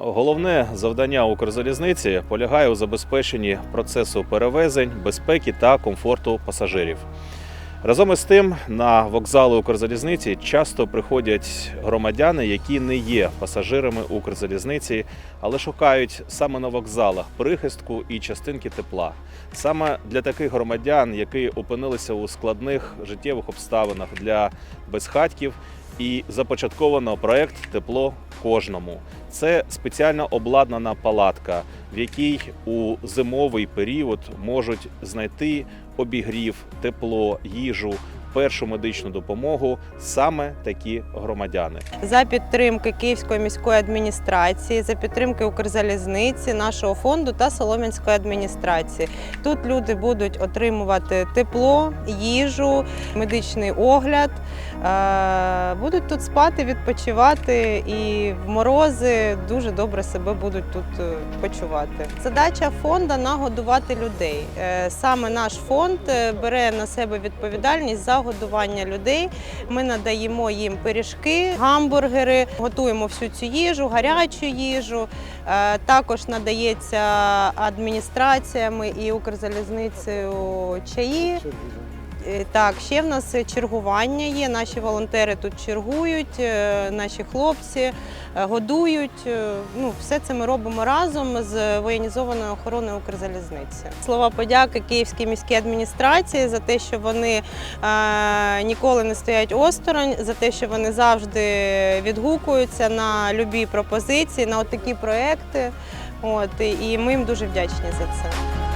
Головне завдання Укрзалізниці полягає у забезпеченні процесу перевезень, безпеки та комфорту пасажирів. Разом із тим, на вокзали Укрзалізниці часто приходять громадяни, які не є пасажирами Укрзалізниці, але шукають саме на вокзалах прихистку і частинки тепла. Саме для таких громадян, які опинилися у складних життєвих обставинах для безхатьків, і започатковано проект Тепло кожному. Це спеціально обладнана палатка, в якій у зимовий період можуть знайти обігрів, тепло, їжу, першу медичну допомогу саме такі громадяни. за підтримки Київської міської адміністрації, за підтримки Укрзалізниці, нашого фонду та Солом'янської адміністрації. Тут люди будуть отримувати тепло, їжу, медичний огляд, будуть тут спати, відпочивати і в морози дуже добре себе будуть тут е, почувати. Задача фонду нагодувати людей. Е, Саме наш фонд е, бере на себе відповідальність за годування людей. Ми надаємо їм пиріжки, гамбургери, готуємо всю цю їжу, гарячу їжу. Е, Також надається адміністраціями і Укрзалізницею чаї. Е, Так, ще в нас чергування є. Наші волонтери тут чергують, е, наші хлопці е, годують. Ну, все це ми робимо разом з воєнізованою охороною Укрзалізниці. Слова подяки Київській міській адміністрації за те, що вони ніколи не стоять осторонь, за те, що вони завжди відгукуються на любі пропозиції, на такі проекти. От і ми їм дуже вдячні за це.